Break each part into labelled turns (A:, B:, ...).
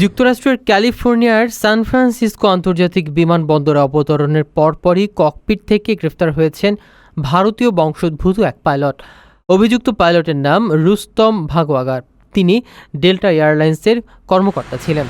A: যুক্তরাষ্ট্রের ক্যালিফোর্নিয়ার San Francisco আন্তর্জাতিক বিমানবন্দরে অবতরণের পরপরই ককপিট থেকে গ্রেফতার হয়েছেন ভারতীয় বংশোদ্ভূত এক পাইলট। অভিযুক্ত পাইলটের নাম রুস্তম ভাগওয়াগার। তিনি ডেল্টা এয়ারলাইন্সের কর্মকর্তা ছিলেন।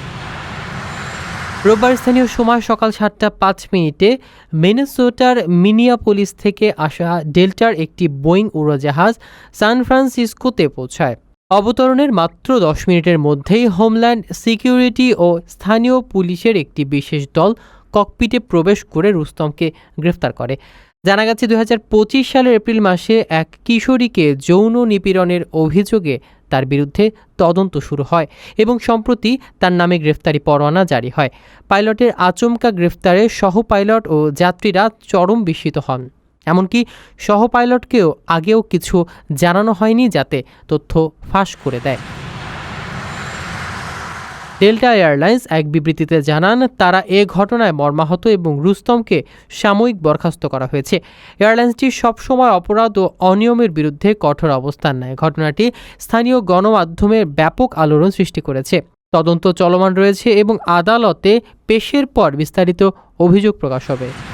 A: রোববার স্থানীয় সময় সকাল সাতটা পাঁচ মিনিটে মিনেসোটার মিনিয়াপোলিস থেকে আসা ডেল্টার একটি বোয়িং উড়োজাহাজ সান ফ্রান্সিসকোতে পৌঁছায়। অবতরণের মাত্র দশ মিনিটের মধ্যেই হোমল্যান্ড সিকিউরিটি ও স্থানীয় পুলিশের একটি বিশেষ দল ককপিটে প্রবেশ করে রুস্তমকে গ্রেফতার করে। জানা গেছে দুহাজার পঁচিশ সালের এপ্রিল মাসে এক কিশোরীকে যৌন নিপীড়নের অভিযোগে তার বিরুদ্ধে তদন্ত শুরু হয় এবং সম্প্রতি তার নামে গ্রেফতারি পরোয়ানা জারি হয়। পাইলটের আচমকা গ্রেফতারে সহ পাইলট ও যাত্রীরা চরম বিস্মিত হন। এমনকি সহ পাইলটকেও আগেও কিছু জানানো হয়নি যাতে তথ্য ফাঁস করে দেয়। ডেল্টা এয়ারলাইন্স এক বিবৃতিতে জানান, তারা এ ঘটনায় মর্মাহত এবং রুস্তমকে সাময়িক বরখাস্ত করা হয়েছে। এয়ারলাইন্সটি সবসময় অপরাধ ও অনিয়মের বিরুদ্ধে কঠোর অবস্থান নেয়। ঘটনাটি স্থানীয় গণমাধ্যমে ব্যাপক আলোড়ন সৃষ্টি করেছে। তদন্ত চলমান রয়েছে এবং আদালতে পেশের পর বিস্তারিত অভিযোগ প্রকাশ হবে।